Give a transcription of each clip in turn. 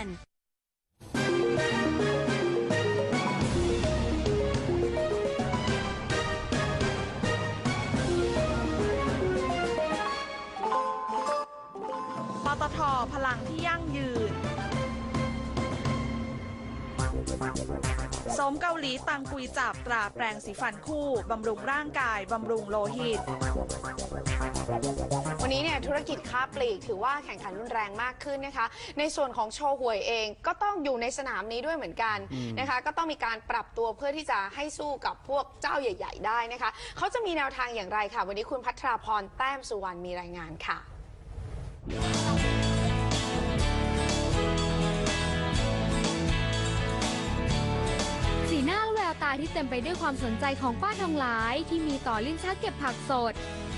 ปตทพลังที่ยั่งยืน สมเกาหลีตังกุยจับตราแปรงสีฟันคู่ บำรุงร่างกาย บำรุงโลหิต วันนี้เนี่ยธุรกิจค้าปลีกถือว่าแข่งขันรุนแรงมากขึ้นนะคะ ในส่วนของโชว์หวยเองก็ต้องอยู่ในสนามนี้ด้วยเหมือนกันนะคะ ก็ต้องมีการปรับตัวเพื่อที่จะให้สู้กับพวกเจ้าใหญ่ ๆ ได้นะคะเขาจะมีแนวทางอย่างไรค่ะ วันนี้คุณพัทราพรแต้มสุวรรณมีรายงานค่ะ ที่เต็มไปด้วยความสนใจของป้าทองหลาย ที่มีต่อลิ้นชักเก็บผักสด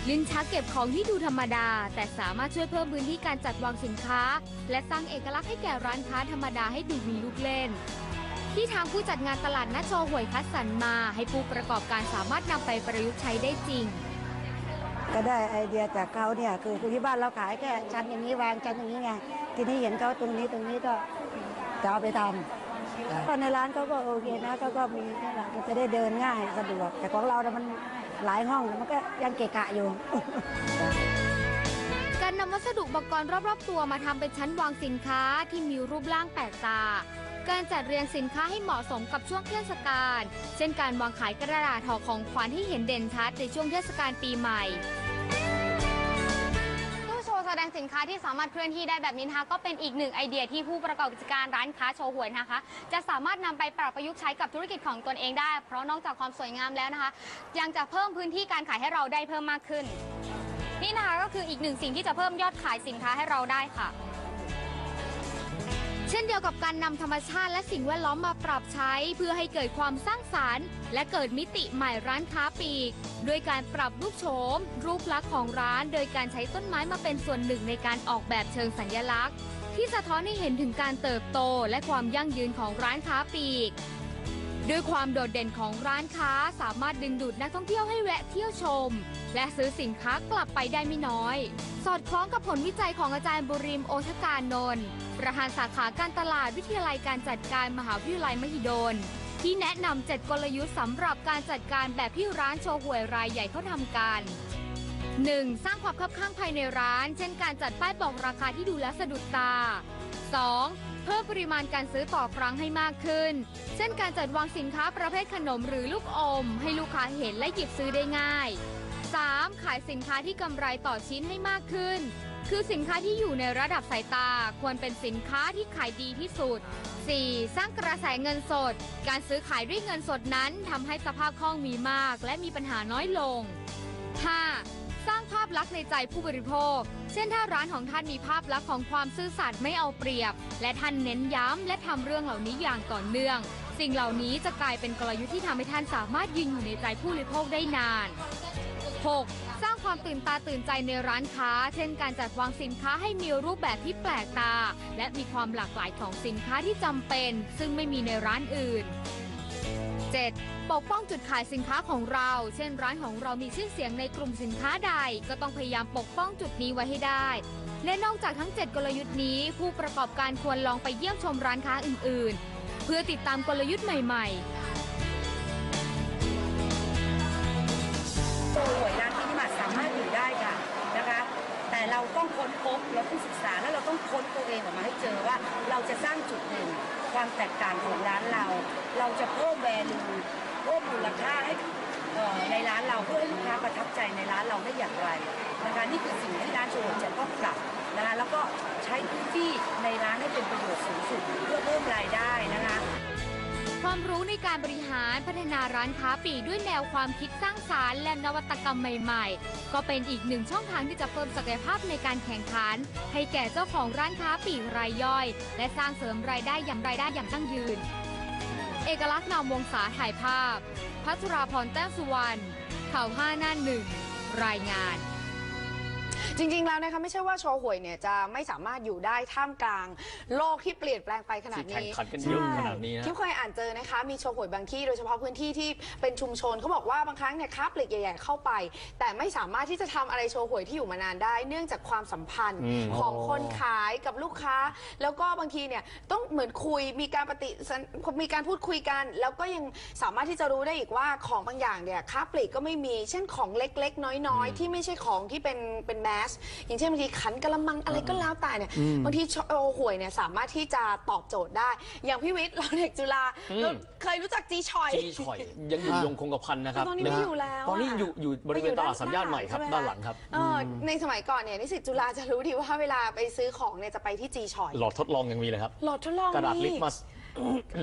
ลิ้นชักเก็บของที่ดูธรรมดา แต่สามารถช่วยเพิ่มพื้นที่การจัดวางสินค้า และสร้างเอกลักษณ์ให้แก่ร้านค้าธรรมดาให้ดูมีลูกเล่น ที่ทางผู้จัดงานตลาดนัดโชว์หวยคัดสรรมา ให้ผู้ประกอบการสามารถนำไปประยุกต์ใช้ได้จริง ก็ได้ไอเดียจากเขาเนี่ยคือคือที่บ้านเราขายแค่ชั้นอย่างนี้วางชั้นอย่างนี้ไงทีนี้เห็นเขาตรงนี้ตรงนี้ก็จะเอาไปทำ ก็ในร้านเขาก็โอเคนะเขาก็มีนี่แหละมันจะได้เดินง่ายสะดวก แต่ของเราเนี่ยมันหลายห้องมันก็ยังเกะกะอยู่ การนำวัสดุอุปกรณ์รอบๆ ตัวมาทำเป็นชั้นวางสินค้าที่มีรูปร่างแปลกตา การจัดเรียงสินค้าให้เหมาะสมกับช่วงเทศกาล เช่นการวางขายกระดาษห่อของขวัญที่เห็นเด่นชัดในช่วงเทศกาลปีใหม่ตู้โชว์แส ดงสินค้าที่สามารถเคลื่อนที่ได้แบบนี้นะคะก็เป็นอีกหนึ่งไอเดียที่ผู้ประกอบกิจการร้านค้าโชว์หวยนะคะ จะสามารถนำไปปรับประยุกต์ใช้กับธุรกิจของตนเองได้ เพราะนอกจากความสวยงามแล้วนะคะ ยังจะเพิ่มพื้นที่การขายให้เราได้เพิ่มมากขึ้น นี่นะคะก็คืออีกหนึ่งสิ่งที่จะเพิ่มยอดขายสินค้าให้เราได้ค่ะ เช่นเดียวกับการนำธรรมชาติและสิ่งแวดล้อมมาปรับใช้ เพื่อให้เกิดความสร้างสารรค์ และเกิดมิติใหม่ร้านค้าปลีก ด้วยการปรับรูปโฉม รูปลักษณ์ของร้าน โดยการใช้ต้นไม้มาเป็นส่วนหนึ่งในการออกแบบเชิงสัญลักษณ์ ที่สะท้อนให้เห็นถึงการเติบโต และความยั่งยืนของร้านค้าปลีก ด้วยความโดดเด่นของร้านค้าสามารถดึงดูดนักท่องเที่ยวให้แวะเที่ยวชม และซื้อสินค้ากลับไปได้ไม่น้อย สอดคล้องกับผลวิจัยของอาจารย์บุริมโอชการนนท์ประธานสาขาการตลาดวิทยาลัยการจัดการมหาวิทยาลัยมหิดล ที่แนะนำ7กลยุทธ์สำหรับการจัดการแบบที่ร้านโชว์หวยรายใหญ่เขาทำกัน 1. สร้างความคับข้างภายในร้าน เช่นการจัดป้ายบอกราคาที่ดูแลสะดุดตา 2. เพิ่มปริมาณการซื้อต่อครั้งให้มากขึ้น เช่นการจัดวางสินค้าประเภทขนมหรือลูกอม ให้ลูกค้าเห็นและหยิบซื้อได้ง่าย 3. ขายสินค้าที่กำไรต่อชิ้นให้มากขึ้น คือสินค้าที่อยู่ในระดับสายตาควรเป็นสินค้าที่ขายดีที่สุด 4. สร้างกระแสเงินสด การซื้อขายด้วยเงินสดนั้นทำให้สภาพคล่องมีมาก และมีปัญหาน้อยลง 5. พลักษณ์ในใจผู้บริโภค เช่นถ้าร้านของท่านมีภาพลักษณ์ของความซื่อสัตย์ไม่เอาเปรียบ และท่านเน้นย้ำและทำเรื่องเหล่านี้อย่างต่อเนื่อง สิ่งเหล่านี้จะกลายเป็นกลยุทธ์ที่ทำให้ท่านสามารถยืนอยู่ในใจผู้บริโภคได้นาน 6. สร้างความตื่นตาตื่นใจในร้านค้า เช่นการจัดวางสินค้าให้มีรูปแบบที่แปลกตา และมีความหลากหลายของสินค้าที่จำเป็น ซึ่งไม่มีในร้านอื่น 7. ปกป้องจุดขายสินค้าของเรา เช่นร้านของเรามีชื่อเสียงในกลุ่มสินค้าใด ก็ต้องพยายามปกป้องจุดนี้ไว้ให้ได้ และนอกจากทั้ง 7 กลยุทธ์นี้ ผู้ประกอบการควรลองไปเยี่ยมชมร้านค้าอื่น ๆ เพื่อติดตามกลยุทธ์ใหม่ๆโชว์หวยร้านที่นี่มาสามารถอยู่ได้ค่ะนะคะ แต่เราต้องค้นพบเราต้องศึกษาแล้วเราต้องค้นตัวเองออกมาให้เจอว่าเราจะสร้างจุด ความแตกต่างของร้านเรา เราจะเพิ่มแวลูเพิ่มมูลค่าให้ในร้านเราเพื่อให้ลูกค้าประทับใจในร้านเราได้อย่างไรนะคะนี่คือสิ่งที่ร้านโชว์หวยจะต้องปรับนะคะแล้วก็ใช้พื้นที่ในร้านให้เป็นประโยชน์สูงสุดเพื่อเพิ่มรายได้นะคะ ความรู้ในการบริหารพัฒนาร้านค้าปลีกด้วยแนวความคิดสร้างสารรค์และนวัตกรรมใหม่ ๆ ก็เป็นอีกหนึ่งช่องทางที่จะเพิ่มศักยภาพในการแข่งขัน ให้แก่เจ้าของร้านค้าปลีกรายย่อย และสร้างเสริมรายได้อย่างรายได้อย่างยั่งยืน เอกลักษณ์นามวงศาถ่ายภาพ พัชราพรแต้มสุวรรณข่าวห้าหน้าหนึ่งรายงาน จริงๆแล้วนะคะไม่ใช่ว่าโชว์หวยเนี่ยจะไม่สามารถอยู่ได้ท่ามกลาง โลกที่เปลี่ยนแปลงไปขนาดที่แข่นี้งขันกันเยอะขนาดนี้นะ ที่เคยอ่านเจอนะคะ มีโชว์หวยบางที่โดยเฉพาะพื้นที่ที่เป็นชุมชนเขาบอกว่าบางครั้งเนี่ยค้าปลีกใหญ่ๆเข้าไป แต่ไม่สามารถที่จะทำอะไรโชว์หวยที่อยู่มานานได้ เนื่องจากความสัมพันธ์อืม ของคนขายกับลูกค้า แล้วก็บางทีเนี่ยต้องเหมือนคุยมีการปฏิสันมีการพูดคุยกัน แล้วก็ยังสามารถที่จะรู้ได้อีกว่าของบางอย่างเนี่ยค้าปลีกก็ไม่มี เช่นของเล็กๆ น้อยๆ ที่ไม่ใช่ของที่เป็นเป็นแมส อย่างเช่นบางทีขันกระมังอะไรก็แล้วแต่เนี่ยบางทีโชว์หวยเนี่ยสามารถที่จะตอบโจทย์ได้ อย่างพี่วิทย์เราเด็กจุฬาอืมเราเคยรู้จักจีชอย จีฉ่อยยังอยู่ยงคงกระพันนะครับตอนนี้ไม่อยู่แล้วตอนนี้อะอยู่อยู่บริเวณตลาดสามย่านใหม่ครับช่ได้านหลังครับเออในสมัยก่อนเนี่ยนิสิตจุฬาจะรู้ดีว่าเวลาไปซื้อของเนี่ยจะไปที่จีชอยหลอดทดลองยังมีเลยครับหลอดทดลองกระดาษนี่ลิตมัส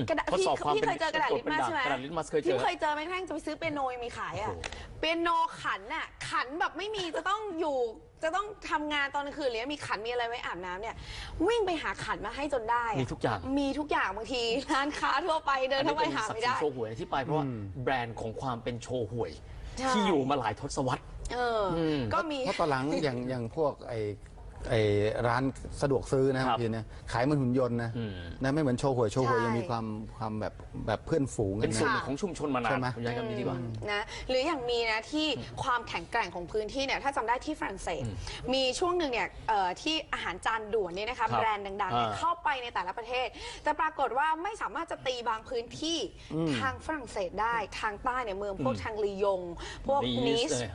กระดาษทดพี่สอบความพี่เป็นเคยเจอกระดาษลิตมัสใช่ไหมกระดาษลิตมัสเคยเจพี่อเคยเจอไหมแม่งจะไปซื้อเปียโนยังมีขายอะโอ้โหเปียโนขันน่ะขันแบบไม่มีจะต้องอยู่ จะต้องทำงานตอนกลางคืนหรือมีขันมีอะไรไว้อาบน้ำเนี่ย วิ่งไปหาขันมาให้จนได้อะมีทุกอย่าง มีทุกอย่างบางทีร้านค้าทั่วไปเดินเข้าไปหาอันไม่นี้เป็นได้สักดิ์ศรีโชว์หวยที่ไปเพราะว่าแบรนด์ของความเป็นโชว์หวย ใช่ ที่อยู่มาหลายทศวรรษ เอออ ม ก็มี เพราะตอนหลังอย่างอย่างพวกไอ ไอร้านสะดวกซื้อนะครับบางทีเนี่ยขายเหมันหุ่นยนต์นะอืม นะไม่เหมือนโชว์หวยโชว์หวยใช่ ยังมีความความแบบแบบเพื่อนฝูงกัเป็นนส่วนนะหนึ่งของชุมชนมานานใช่ไหมผมย้ายคำนี้ดีกว่า นะหรืออย่างมีนะที่ความแข็งแกร่งของพื้นที่เนี่ยถ้าจำได้ที่ฝรั่งเศส มีช่วงหนึ่งเนี่ยเอ่อที่อาหารจานด่วนเนี่ยนะคะครับแบรนด์ดังๆเนี่ยอ่า เข้าไปในแต่ละประเทศ แต่ปรากฏว่าไม่สามารถจะตีบางพื้นที่ทางฝรั่งเศสได้ทางใต้เนี่ยเมืองพวกทางลียง พวกนีนิสสเลย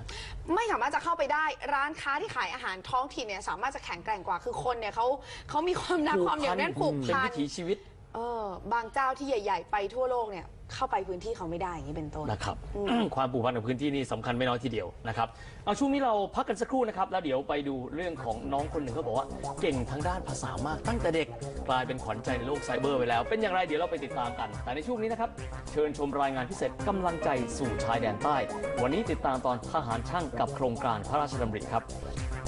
ไม่สามารถจะเข้าไปได้ร้านค้าที่ขายอาหารท้องถิ่นเนี่ยสามารถจะแข็งแกร่งกว่า คือคนเนี่ยเขาเขามีความรักความเหนียวแน่นผูกเป็นพัวินถีชีวิต เออบางเจ้าที่ใหญ่ ๆ ไปทั่วโลกเนี่ยเข้าไปพื้นที่เขาไม่ได้อย่างนี้เป็นต้น นะครับความผูกพันของพื้นที่นี่สำคัญไม่น้อยทีเดียวนะครับเอาช่วงนี้เราพักกันสักครู่นะครับ แล้วเดี๋ยวไปดูเรื่องของน้องคนหนึ่งเขาบอกว่าเก่งทางด้านภาษามากตั้งแต่เด็กกลายเป็นขวัญใจในโลกไซเบอร์ไปแล้ว เป็นอย่างไรเดี๋ยวเราไปติดตามกัน แต่ในช่วงนี้นะครับ เชิญชมรายงานพิเศษกำลังใจสู่ชายแดนใต้ วันนี้ติดตามตอนทหารช่างกับโครงการพระราชดำริครับ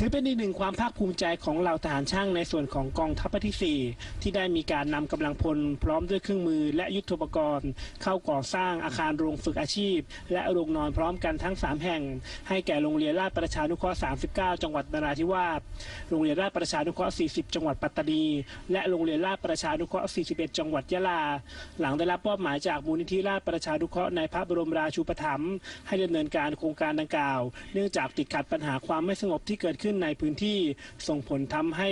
ถือเป็นอีกหนึ่งความภาคภูมิใจของเหล่าทหารช่างในส่วนของกองทัพภาคที่ 4 ที่ได้มีการนำกำลังพลพร้อมด้วยเครื่องมือและยุทโธปกรณ์ เข้าก่อสร้างอาคารโรงฝึกอาชีพ และโรงนอนพร้อมกันทั้ง 3 แห่ง ให้แก่โรงเรียนราชประชานุเคราะห์ 39 จังหวัดนราธิวาส โรงเรียนราชประชานุเคราะห์ 40 จังหวัดปัตตานี และโรงเรียนราชประชานุเคราะห์ 41 จังหวัดยะลา หลังได้รับมอบหมายจากมูลนิธิราชประชานุเคราะห์ในพระบรมราชูปถัมภ์ให้ดำเนินการโครงการดังกล่าว เนื่องจากติดขัดปัญหาความไม่สงบที่เกิดขึ้นในพื้นที่ ส่งผลทำให้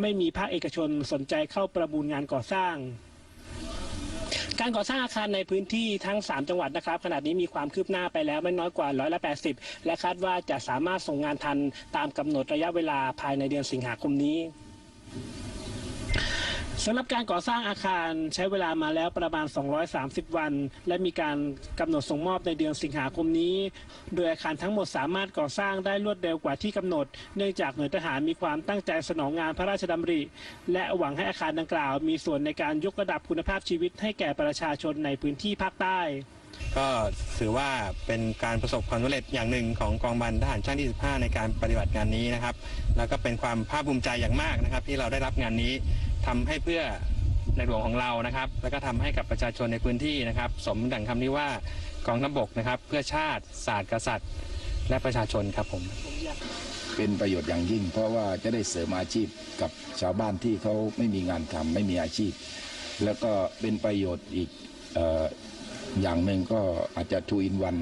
ไม่มีภาคเอกชนสนใจเข้าประมูลงานก่อสร้าง การก่อสร้างอาคารในพื้นที่ทั้ง 3 จังหวัดนะครับขณะนี้มีความคืบหน้าไปแล้วไม่น้อยกว่าร้อยละ80 และคาดว่าจะสามารถส่งงานทันตามกำหนดระยะเวลาภายในเดือนสิงหาคมนี้ สำหรับการก่อสร้างอาคารใช้เวลามาแล้วประมาณ 230 วัน และมีการกำหนดส่งมอบในเดือนสิงหาคมนี้ โดยอาคารทั้งหมดสามารถก่อสร้างได้รวดเร็วกว่าที่กำหนด เนื่องจากหน่วยทหารมีความตั้งใจสนองงานพระราชดำริ และหวังให้อาคารดังกล่าว มีส่วนในการยกระดับคุณภาพชีวิตให้แก่ประชาชนในพื้นที่ภาคใต้ ก็ถือว่าเป็นการประสบความสำเร็จอย่างหนึ่งของกองบันทหารช่างที่ 15 ในการปฏิบัติงานนี้นะครับ แล้วก็เป็นความภาคภูมิใจอย่างมากนะครับ ที่เราได้รับงานนี้ ทำให้เพื่อในหลวงของเรานะครับ แล้วก็ทำให้กับประชาชนในพื้นที่นะครับ สมดังคำนี้ว่ากองทัพบกนะครับ เพื่อชาติศาสตร์กษัตริย์ และประชาชนครับผมเป็นประโยชน์อย่างยิ่ง เพราะว่าจะได้เสริมอาชีพกับชาวบ้านที่เขาไม่มีงานทำไม่มีอาชีพ แล้วก็เป็นประโยชน์อีกอย่างหนึ่งก็อาจจะทูอินวัน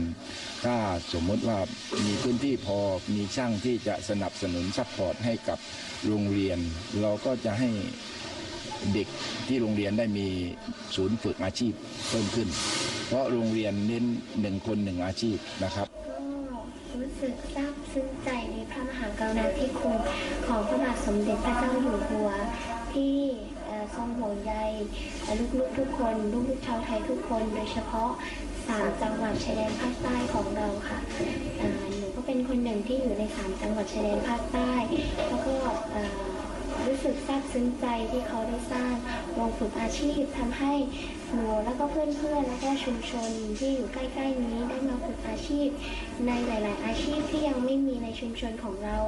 ถ้าสมมติว่ามีพื้นที่พอมีช่างที่จะสนับสนุนซัพพอร์ตให้กับโรงเรียน เราก็จะให้ เด็กที่โรงเรียนได้มีศูนย์ฝึกอาชีพเพิ่มขึ้น เพราะโรงเรียนเน้นหนึ่งคนหนึ่งอาชีพนะครับก็รู้สึกซาบซึ้งใจในพระมหากรุณาธิคุณของพระบาทสมเด็จพระเจ้าอยู่หัวที่ทรงห่วงใยลูกๆทุกคนลูกๆชาวไทยทุกคน โดยเฉพาะสามจังหวัดชายแดนภาคใต้ของเราค่ะหนูก็เป็นคนหนึ่งที่อยู่ในสามจังหวัดชายแดนภาคใต้ แล้วก็ รู้สึกซาบซึ้งใจที่เขาได้สร้างโรงฝึกอาชีพทำให้หนูแล้วก็เพื่อนๆแล้วก็ชุมชนที่อยู่ใกล้ ๆ นี้ได้มาฝึกอาชีพ ในหลาย ๆ อาชีพที่ยังไม่มีในชุมชนของเรา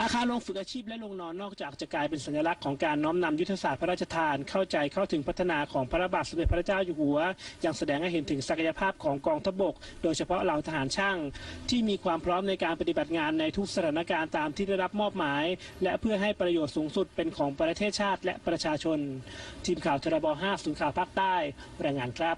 อาคารโรงฝึกอาชีพและโรงนอนนอกจากจะกลายเป็นสัญลักษณ์ของการน้อมนำยุทธศาสตร์พระราชทานเข้าใจเข้าถึงพัฒนาของพระบาทสมเด็จพระเจ้าอยู่หัว ยังแสดงให้เห็นถึงศักยภาพของกองทัพบก โดยเฉพาะเหล่าทหารช่าง ที่มีความพร้อมในการปฏิบัติงานในทุกสถานการณ์ตามที่ได้รับมอบหมาย และเพื่อให้ประโยชน์สูงสุดเป็นของประเทศชาติและประชาชน ทีมข่าวทรบ5ศูนย์ข่าวภาคใต้รายงานครับ